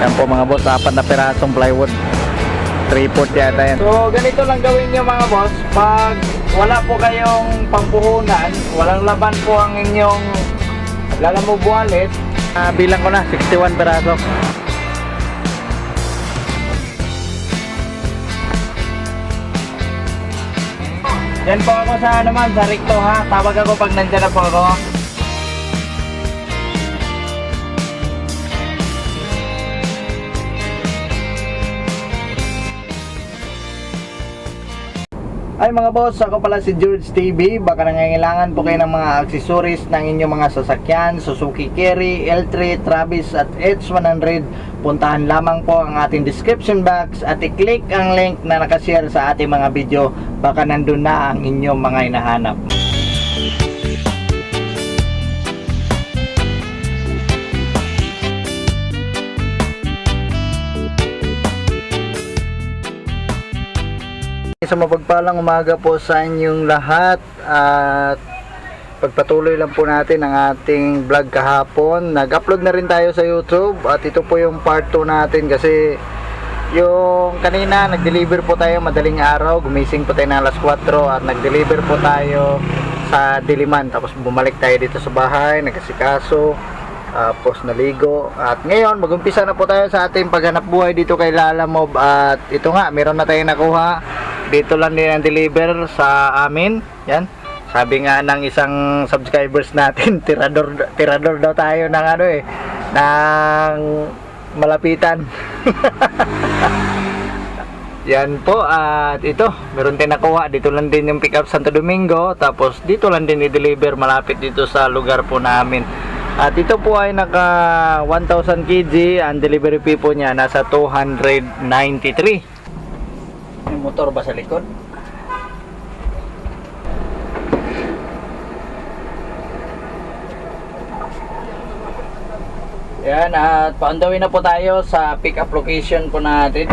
Yan po mga boss, apat na pirasong plywood. 3-4 yata yan. So, ganito lang gawin nyo mga boss. Pag wala po kayong pampuhunan, walang laban po ang inyong lalamove wallet, ah, bilang ko na, 61 piraso. Yan po ako sa naman, sa Ricto ha. Tawag ako pag nandyan na po ako. Ay mga boss, ako pala si George TV. Baka nangangailangan po kayo ng mga accessories ng inyong mga sasakyan, Suzuki Carry, L3, Travis at H100. Puntahan lamang po ang ating description box at i-click ang link na nakashare sa ating mga video. Baka nandun na ang inyong mga hinahanap. Sa mapagpalang umaga po sa inyong lahat at pagpatuloy lang po natin ang ating vlog kahapon. Nag-upload na rin tayo sa YouTube at ito po yung part 2 natin kasi yung kanina nag-deliver po tayo madaling araw, gumising po tayo ng alas 4 at nag-deliver po tayo sa Diliman. Tapos bumalik tayo dito sa bahay, nagkasikaso tapos naligo. At ngayon magumpisa na po tayo sa ating paghanap buhay dito kay Lala Mob. At ito nga meron na tayong nakuha dito lang din ang deliver sa amin. Yan. Sabi nga ng isang subscribers natin tirador tirador daw tayo ng ano eh ng malapitan. Yan po at ito meron tayong nakuha. Dito lang din yung pick up Santo Domingo. Tapos dito lang din i-deliver malapit dito sa lugar po namin. At ito po ay naka 1000 kg ang delivery fee po niya nasa 293 may motor ba sa likod? Yan at paundawin na po tayo sa pick up location po natin.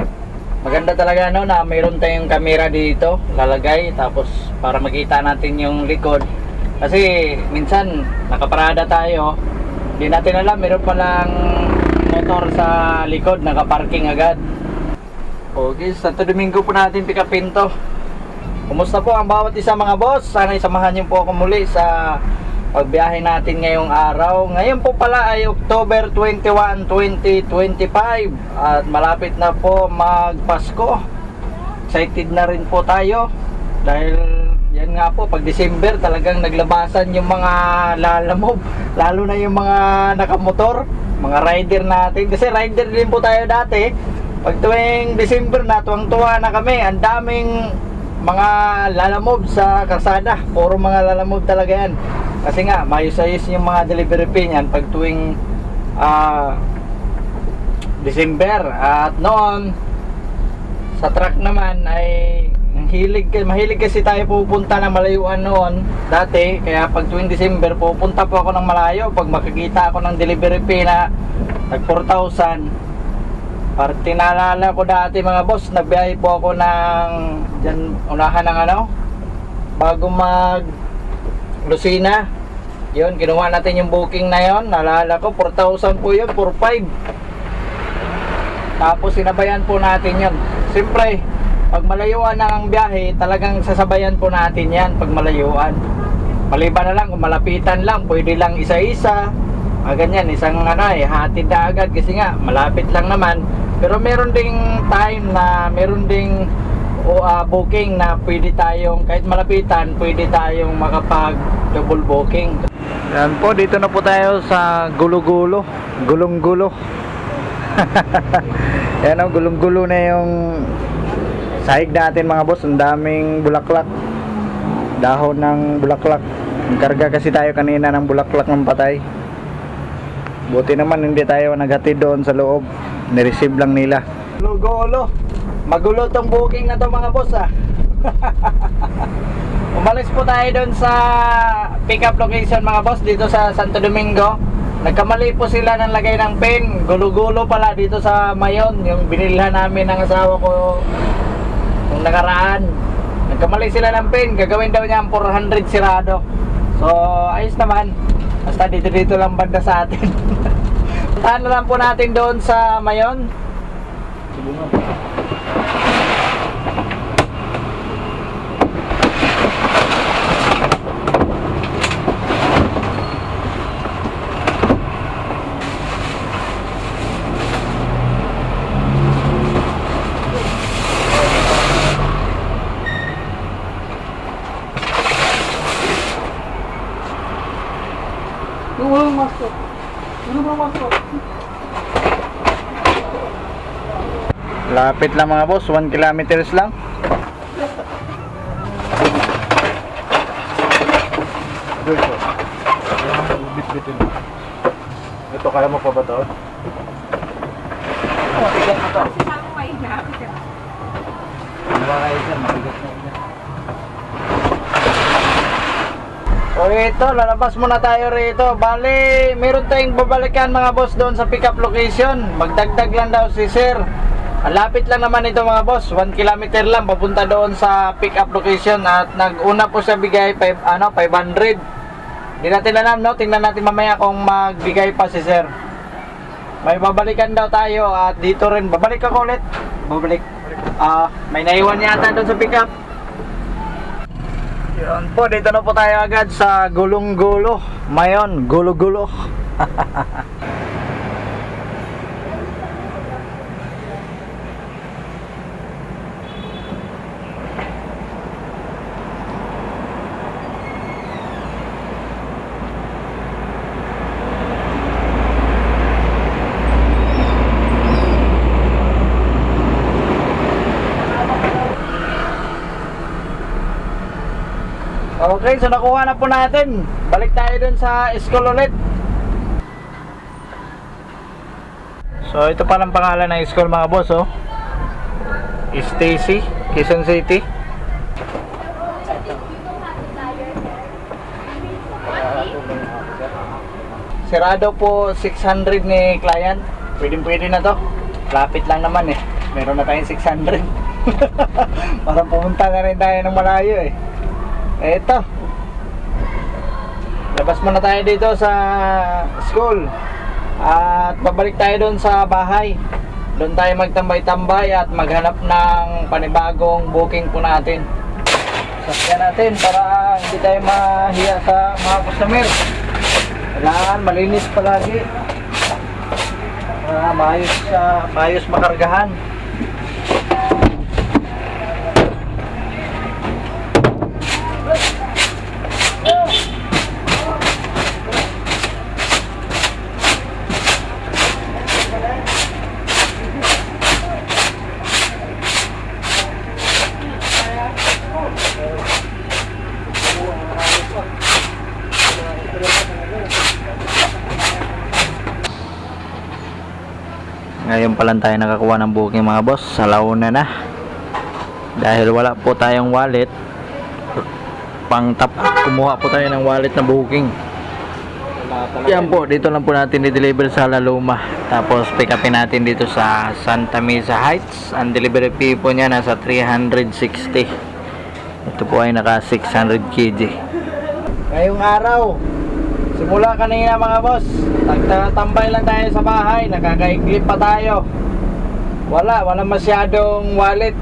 Maganda talaga no na mayroon tayong camera dito lalagay tapos para makita natin yung likod. Kasi minsan nakaparada tayo, hindi natin alam meron palang motor sa likod nakaparking agad. Okay, Santo Domingo po natin pick upin to. Kumusta po ang bawat isa mga boss? Sana isamahan niyo po ako muli sa pagbiyahe natin ngayong araw. Ngayon po pala ay October 21, 2025 at malapit na po magpasko. Excited na rin po tayo dahil yan nga po pag December talagang naglabasan yung mga lalamob lalo na yung mga nakamotor mga rider natin kasi rider din po tayo dati pag tuwing December na tuwang-tuwa na kami. Ang daming mga lalamob sa kalsada puro mga lalamob talaga yan. Kasi nga mayos-ayos yung mga delivery fee niyan pag tuwing ah, December. At noon sa truck naman ay hilig mahilig kasi tayo pupunta ng malayuan noon dati. Kaya pag tuwing December pupunta po ako ng malayo. Pag makikita ako ng delivery fee na tag 4,000 para tinalala ko dati mga boss nagbiyahe po ako ng dyan unahan ng ano bago mag Lucina yun kinuha natin yung booking na yon nalala ko 4,000 po yun 4,500 tapos sinabayan po natin yun. Siyempre, pag malayuan na ang biyahe, talagang sasabayan po natin yan pag malayuan. Maliban na lang, kung malapitan lang, pwede lang isa-isa. Ah, ganyan, isang ano eh, hatid na agad kasi nga, malapit lang naman. Pero meron ding time na, meron ding ah, booking na pwede tayong, kahit malapitan, pwede tayong makapag double booking. Yan po, dito na po tayo sa gulo-gulo, gulong-gulo. Yan o, gulong-gulo na yung sahig natin mga boss. Ang daming bulaklak. Dahon ng bulaklak. Karga kasi tayo kanina ng bulaklak ng patay. Buti naman hindi tayo naghatid doon sa loob. Nireceive lang nila. Gulo-gulo. Magulo tong booking na to mga boss ah. Umalis po tayo doon sa pick up location mga boss dito sa Santo Domingo. Nagkamali po sila ng lagay ng pin. Gulo-gulo pala dito sa Mayon. Yung binilhan namin ng asawa ko nung nakaraan. Nagkamali sila ng pin. Gagawin daw niya ang 400 sirado. So, ayos naman. Basta dito dito lang banda sa atin. Na lang po natin doon sa Mayon. Yung walang masko. Yung walang masko. Lapit lang mga boss, 1 kilometers lang. Bit-bitin. Ito, kaya mo pa ba ito? O ito, lalabas muna tayo rito. Bali, meron tayong babalikan mga boss doon sa pick-up location. Magdagdag lang daw si sir. Ang lapit lang naman ito mga boss. 1 kilometer lang papunta doon sa pick-up location. At nag-una po siya bigay five, ano, 500. Hindi natin alam, no? Tingnan natin mamaya kung magbigay pa si sir. May babalikan daw tayo at dito rin. Babalik ako ulit. Babalik. Ah, may naiwan yata doon sa pick-up. Yun po, dito na po tayo agad sa gulong-gulo. Mayon, gulo-gulo. Okay, so nakuha na po natin. Balik tayo dun sa school ulit. So ito palang pangalan ng school mga boss oh. Stacy, Quezon City. Sirado po 600 ni client. Pwede pwede na to. Lapit lang naman eh. Meron na tayong 600. Parang pumunta na rin tayo ng malayo eh. Eto. Labas muna tayo dito sa school. At babalik tayo doon sa bahay. Doon tayo magtambay-tambay at maghanap ng panibagong booking po natin. Sasyan natin para hindi tayo mahiya sa mga customer. Kailangan malinis palagi. Para maayos, uh, maayos makargahan. Ngayon pa lang tayo nakakuha ng booking mga boss sa launa na. Dahil wala po tayong wallet. Pang tap kumuha po tayo ng wallet na booking. Yan po, dito lang po natin i-deliver sa Laluma. Tapos pick upin natin dito sa Santa Mesa Heights. Ang delivery fee po niya nasa 360. Ito po ay naka 600 kg. Ngayong araw, simula kanina mga boss, nagtatambay lang tayo sa bahay, nakakaiglip pa tayo. Wala, wala masyadong wallet.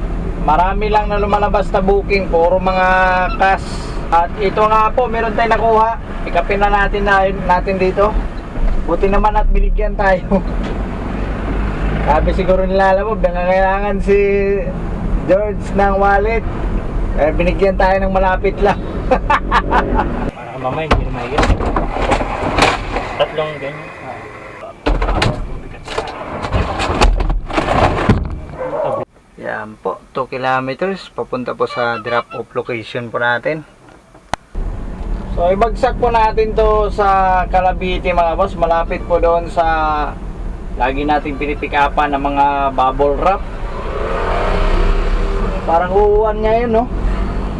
Marami lang na lumalabas na booking, puro mga cash. At ito nga po, meron tayong nakuha. Ikapin na natin na, natin dito. Buti naman at binigyan tayo. Sabi siguro nila alam mo, nangangailangan si George ng wallet. Eh, binigyan tayo ng malapit lang. Para mamaya hindi na. Tatlong ganyan. Yan po, 2 kilometers papunta po sa drop off location po natin. So ibagsak po natin to sa Calabiti mga boss, malapit po doon sa lagi nating pinipikapan ng mga bubble wrap. Parang uuwan niya yun, no?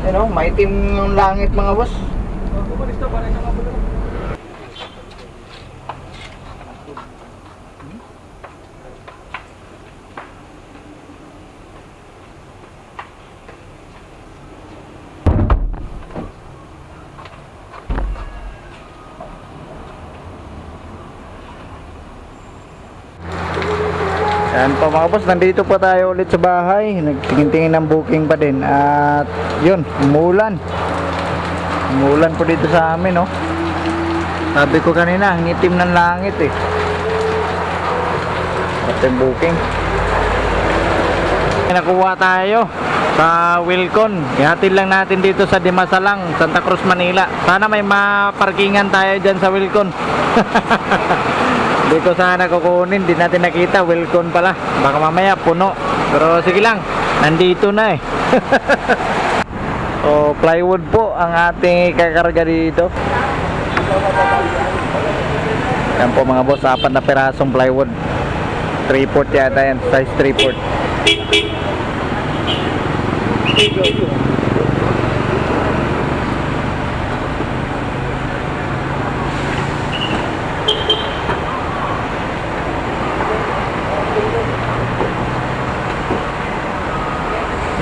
You know, maitim yung langit mga boss. Yan po mga boss, nandito po tayo ulit sa bahay. Nagtingin-tingin ng booking pa din. At yun, umulan. Umulan po dito sa amin, no? Sabi ko kanina, ang itim ng langit eh. At yung booking. Nakuha tayo sa Wilcon. Ihatid lang natin dito sa Dimasalang, Santa Cruz, Manila. Sana may maparkingan tayo dyan sa Wilcon. Hindi ko sana kukunin, di natin nakita. Wilcon pala. Baka mamaya puno. Pero sige lang, nandito na eh. so, plywood po ang ating kakarga dito. Yan po mga boss, apat na perasong plywood. 3-port yata yan, size 3-port.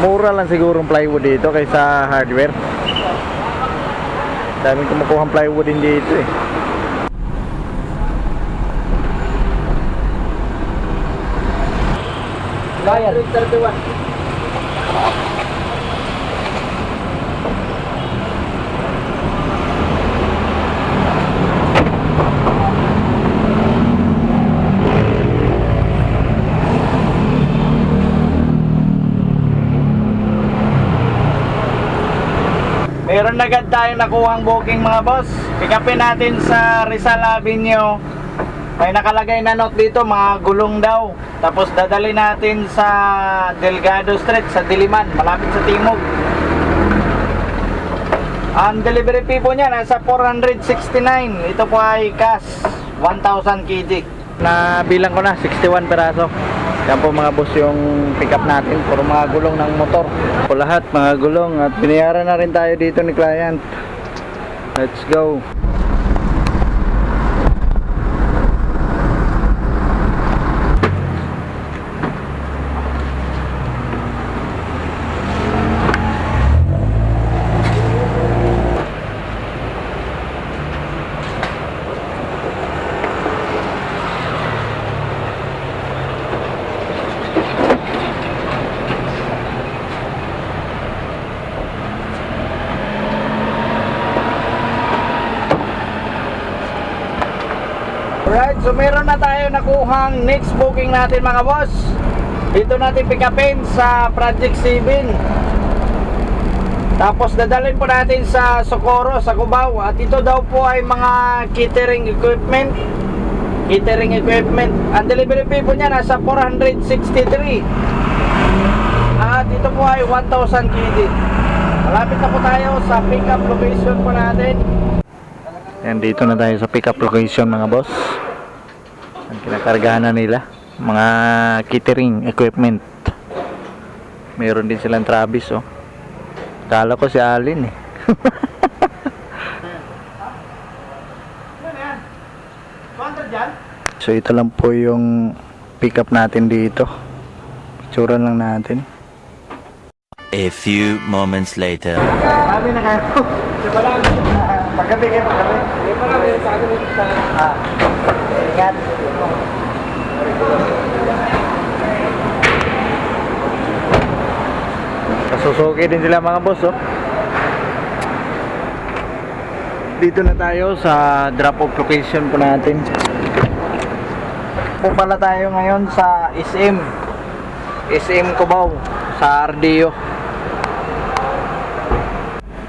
Mura lang siguro ang plywood dito kaysa hardware. Daming kumukuha plywood din dito eh. Bayan. Meron na agad tayong nakuhang booking mga boss. Pick upin natin sa Rizal Avenue. May nakalagay na note dito, mga gulong daw. Tapos dadali natin sa Delgado Street, sa Diliman, malapit sa Timog. Ang delivery fee po niya nasa 469. Ito po ay cash 1,000 kg. Nabilang ko na 61 peraso. Yan po mga boss yung pick up natin. Puro mga gulong ng motor. Po lahat mga gulong at binayaran na rin tayo dito ni client. Let's go. Alright, so meron na tayo nakuhang next booking natin mga boss. Dito natin pick upin sa Project 7. Tapos dadalhin po natin sa Socorro, sa Cubao. At ito daw po ay mga catering equipment. Catering equipment. Ang delivery fee po niya nasa 463. At ito po ay 1,000 KD. Malapit na po tayo sa pick up location po natin. Yan, dito na tayo sa pick up location mga boss. Ang kinakargahan na nila. Mga catering equipment. Meron din silang Travis oh. Kala ko si Alin eh. so ito lang po yung pick up natin dito. Picture lang natin. A few moments later. Sabi na kayo. Paggabi kayo, paggabi. Hindi pa lang, sa akin. Ah, ingat. Kasusuki din sila mga boss, oh. Dito na tayo sa drop off location po natin. Po tayo ngayon sa SM. SM Cubao sa RDO.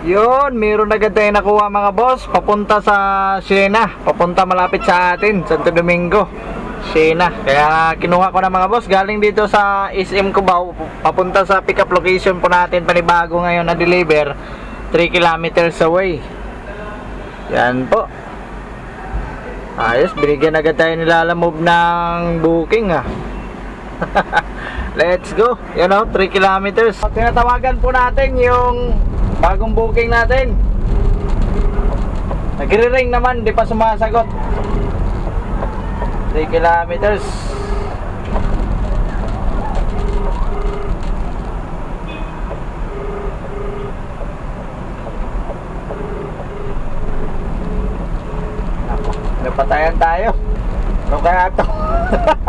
Yun, meron agad tayo nakuha mga boss. Papunta sa Siena. Papunta malapit sa atin, Santo Domingo. Siena. Kaya kinuha ko na mga boss. Galing dito sa SM Cubao. Papunta sa pick up location po natin. Panibago ngayon na deliver. 3 kilometers away. Yan po. Ayos, binigyan agad tayo nila move ng booking ah. Let's go. You know, 3 kilometers. Tinatawagan po natin yung bagong booking natin. Nagre-ring naman, di pa sumasagot. 3 kilometers. Napatayan tayo. Ano kaya to?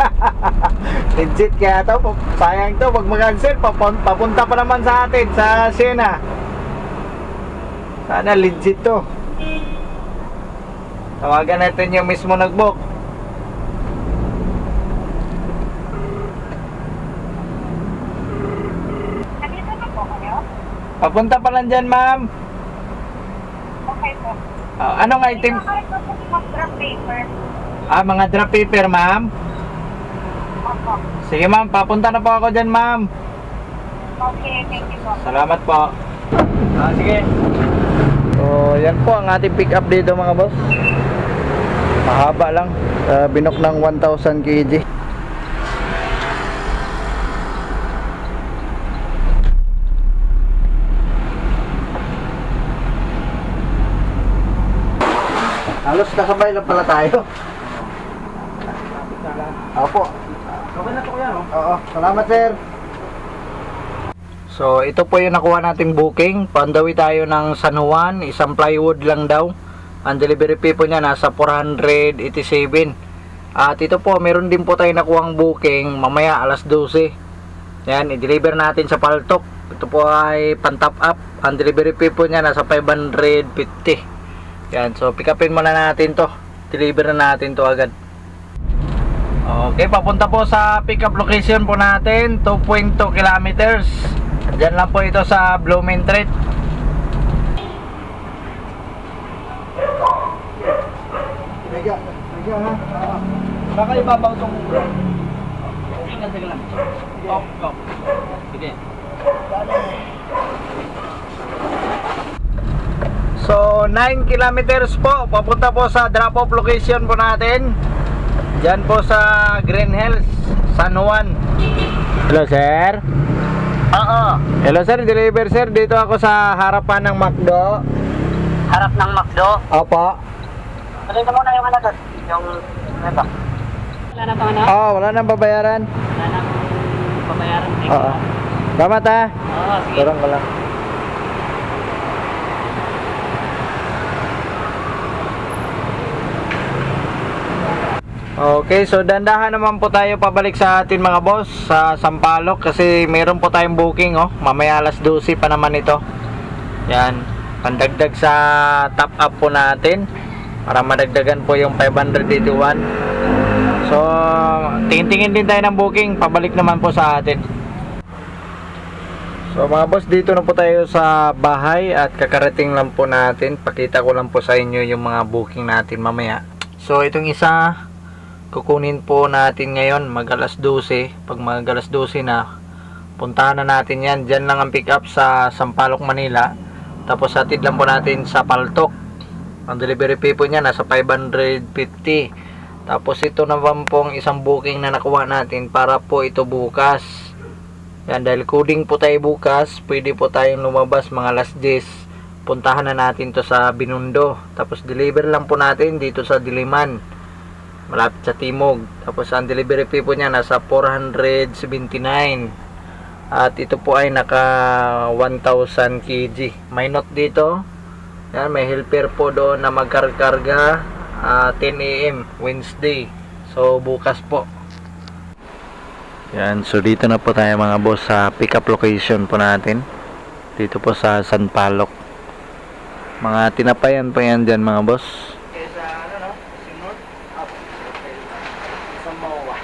Legit kaya to, sayang to, pag mag-cancel, papun- papunta pa naman sa atin, sa Siena. Sana legit to. Tawagan natin yung mismo nag-book. Nandito na po kayo? Papunta pa lang dyan, ma'am. Okay po. Ah, anong item? Ito po paper. Ah, mga drop paper, ma'am. Opo. Sige, ma'am, papunta na po ako dyan, ma'am. Okay, thank you po. Salamat po. Ah, sige. So, yan po ang ating pick up dito mga boss. Mahaba lang. Ah, binok ng 1,000 kg. Halos kasabay lang pala tayo. Opo. Okay na to kuya, no? Oo, salamat sir. So, ito po yung nakuha nating booking. Pandawi tayo ng San Juan, isang plywood lang daw. Ang delivery fee po niya nasa 487. At ito po, meron din po tayo nakuhang booking mamaya alas 12. Yan, i-deliver natin sa Paltok. Ito po ay pan-top up. Ang delivery fee po niya nasa 550. Yan, so pick upin muna natin to. Deliver na natin to agad. Okay, papunta po sa pick up location po natin, 2.2 kilometers. Diyan lang po ito sa Blumentritt. Mega, mega ha. Ah. Baka ibabaw itong ulo. Ingat sige lang. Go, go. Sige. So, 9 kilometers po. Papunta po sa drop-off location po natin. Diyan po sa Green Hills, San Juan. Hello, sir. Oo. Hello, sir. Deliver, sir. Dito ako sa harapan ng McDo. Harap ng McDo. Opo. Tuloy na muna yung ano doon. Yung ano. Wala na pang ano? Oh, wala nang babayaran. Wala na babayaran. Oo. Salamat ha. Oo, sige. Turang ko lang. Okay, so dandahan naman po tayo pabalik sa atin mga boss sa Sampaloc kasi meron po tayong booking oh. Mamaya alas 12 pa naman ito. Yan, pandagdag sa top up po natin para madagdagan po yung 581. So, tingin-tingin din tayo ng booking, pabalik naman po sa atin. So mga boss, dito na po tayo sa bahay at kakarating lang po natin. Pakita ko lang po sa inyo yung mga booking natin mamaya. So itong isa, kukunin po natin ngayon mag alas 12. Pag mag alas 12 na, puntahan na natin yan. Diyan lang ang pick up sa Sampaloc, Manila. Tapos hatid lang po natin sa Paltok. Ang delivery fee po niya nasa 550. Tapos ito naman pong isang booking na nakuha natin para po ito bukas. Yan, dahil coding po tayo bukas, pwede po tayong lumabas mga alas 10. Puntahan na natin to sa Binundo. Tapos deliver lang po natin dito sa Diliman. Malapit sa Timog. Tapos ang delivery fee po niya nasa 479. At ito po ay naka 1,000 kg. May note dito. Yan, may helper po doon na magkarkarga ah, 10 a.m. Wednesday. So bukas po. Yan, so dito na po tayo mga boss sa pick up location po natin. Dito po sa San Palok. Mga tinapayan pa yan dyan mga boss. Sa ano no? Sinod up. Sa Mawa.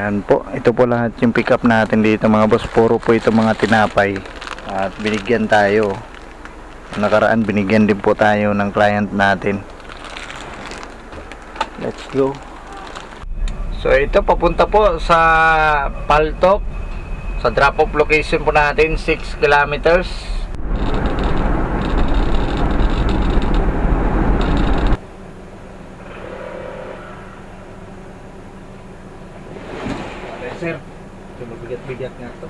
Yan po, ito po lahat yung pick up natin dito mga boss. Puro po ito mga tinapay. At binigyan tayo. Nakaraan binigyan din po tayo ng client natin. Let's go. So ito papunta po sa Paltok sa drop off location po natin 6 kilometers. Okay, sir. Ito mabigat-bigat nga to.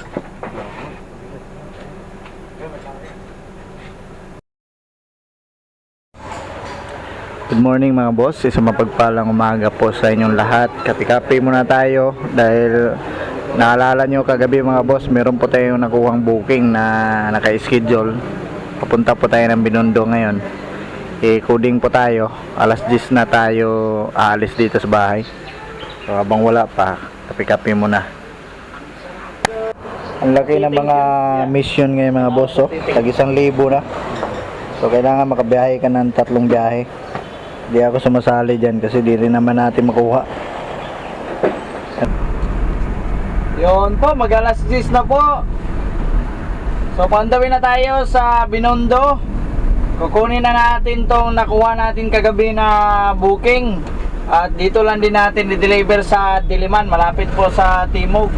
Good morning mga boss, isang mapagpalang umaga po sa inyong lahat. Kapi-kapi muna tayo dahil naalala nyo kagabi mga boss, meron po tayong nakuhang booking na naka-schedule. Papunta po tayo ng Binondo ngayon. I-coding po tayo, alas 10 na tayo aalis dito sa bahay. So habang wala pa, kape-kape muna. Ang laki ng mga mission ngayon mga boss, oh. Tag isang libo na. So kailangan makabiyahe ka ng tatlong biyahe. Hindi ako sumasali dyan kasi di rin naman natin makuha. Yun po, mag alas 10 na po. So pandawin na tayo sa Binondo. Kukunin na natin tong nakuha natin kagabi na booking. At dito lang din natin i-deliver sa Diliman, malapit po sa Timog.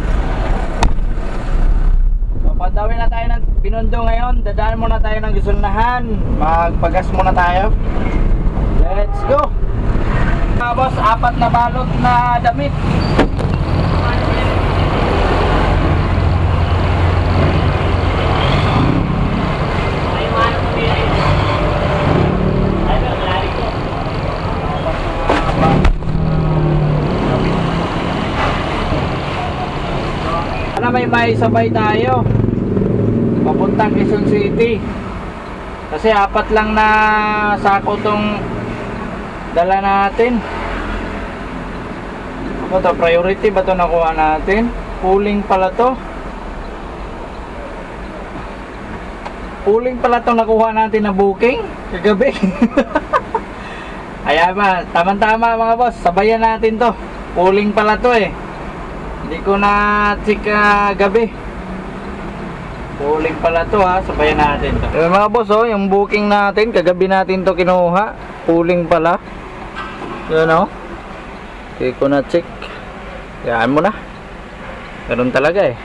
So pandawin na tayo ng Binondo ngayon. Dadaan muna tayo ng Gusulnahan. Magpagas muna tayo. Let's go! Boss, apat na balot na damit. Sana may may sabay tayo. Papuntang Quezon City. Kasi apat lang na sako tong dala natin. Ako to, priority ba to nakuha natin? Pooling pala to. Pooling pala to nakuha natin na booking kagabi. Ayan ba, tama-tama mga boss, sabayan natin to. Pooling pala to eh. Hindi ko na check ah, gabi. Pala to ha, sabayan natin to. Yung mga boss oh, yung booking natin, kagabi natin to kinuha. Pooling pala. Yun oh. Hindi ko na check. Yan mo na. Ganun talaga eh.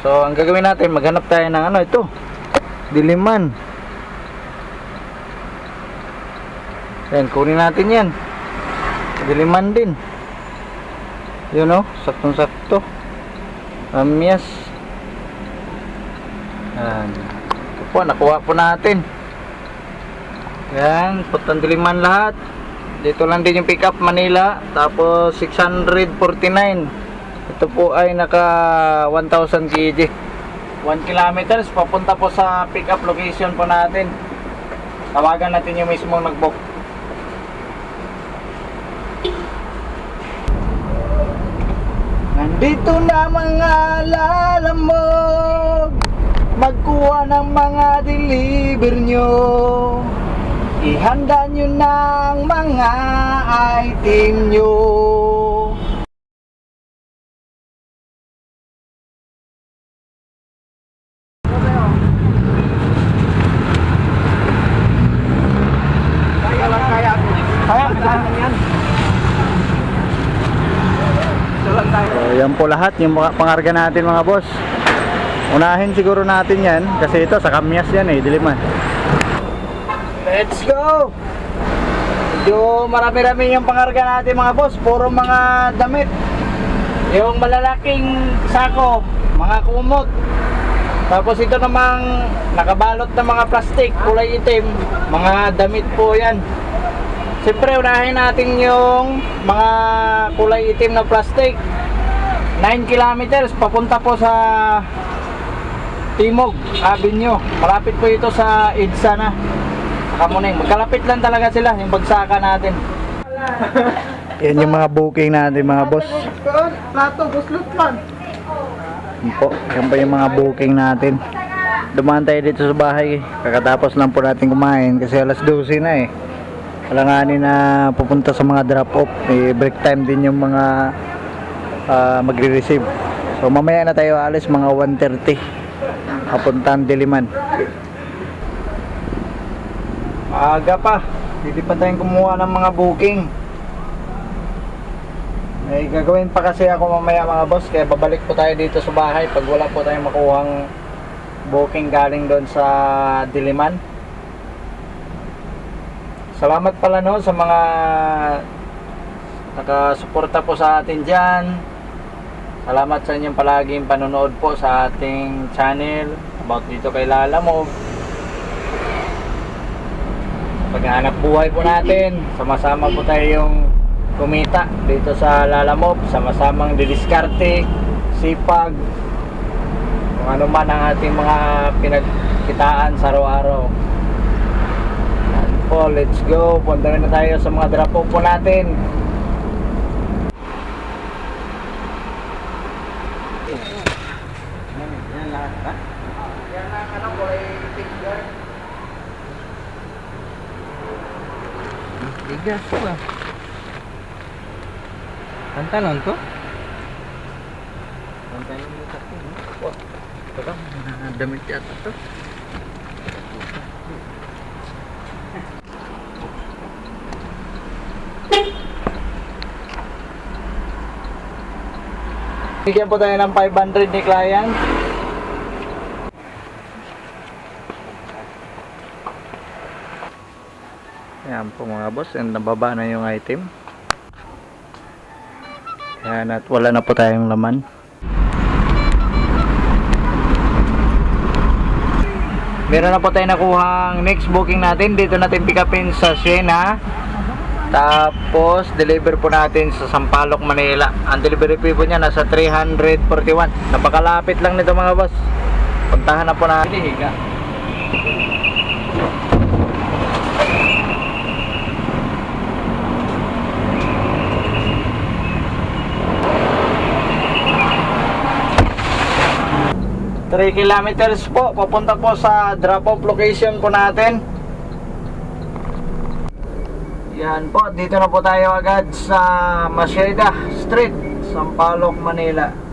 So, ang gagawin natin, maghanap tayo ng ano ito. Diliman. Yan, kunin natin yan. Diliman din. Yun o, saktong-sakto. Amyas. Yan. Ito po, nakuha po natin. Yan, putang diliman lahat. Dito lang din yung pick up Manila. Tapos 649. Ito po ay naka 1,000 kg. 1 kilometers papunta po sa pick up location po natin. Tawagan natin yung mismong nag-book. Nandito na mga lalamog Magkuha ng mga deliver nyo Ihanda nyo ng mga item nyo. So, yan po lahat yung mga pangarga natin mga boss. Unahin siguro natin yan kasi ito sa kamyas yan eh, diliman. Let's go! Medyo marami-rami yung pangarga natin mga boss, puro mga damit. Yung malalaking sako, mga kumot. Tapos ito namang nakabalot na mga plastic, kulay itim, mga damit po yan. Siyempre, unahin natin yung mga kulay itim na plastic. 9 kilometers papunta po sa Timog Avenue. Malapit po ito sa EDSA na. Kamuning. Magkalapit lang talaga sila yung bagsaka natin. Yan yung mga booking natin mga boss. Plato, buslot man. Yan po. Yan po yung mga booking natin. Dumaan tayo dito sa bahay. Kakatapos lang po natin kumain kasi alas 12 na eh. Alanganin na pupunta sa mga drop off. May break time din yung mga ah, magre-receive. So mamaya na tayo alis mga 1.30. Papuntang Diliman. Aga pa. Hindi pa tayong kumuha ng mga booking. May gagawin pa kasi ako mamaya mga boss kaya babalik po tayo dito sa bahay pag wala po tayong makuhang booking galing doon sa Diliman. Salamat pala no sa mga nakasuporta po sa atin dyan. Salamat sa inyong palaging panonood po sa ating channel about dito kay Lalamog. Paghahanap buhay po natin, sama-sama po tayong kumita dito sa Lalamog, sama-samang didiskarte, sipag, kung ano man ang ating mga pinagkitaan sa araw-araw. Yan po, let's go. Punta na tayo sa mga drapo po natin. Bigas pa. Pantalon to? Pantalon mo to. Wah, ito? Mga Damit yata to. Bigyan po tayo ng 500 ni client. Ayan po mga boss. And nababa na yung item. Ayan at wala na po tayong laman. Meron na po tayo nakuhang next booking natin. Dito natin pick upin sa Siena. Tapos, deliver po natin sa Sampaloc, Manila. Ang delivery fee po niya nasa 341. Napakalapit lang nito mga boss. Puntahan na po natin. Hilihiga. 3 kilometers po papunta po sa drop off location po natin. Yan po dito na po tayo agad sa Maseda Street Sampaloc, Manila.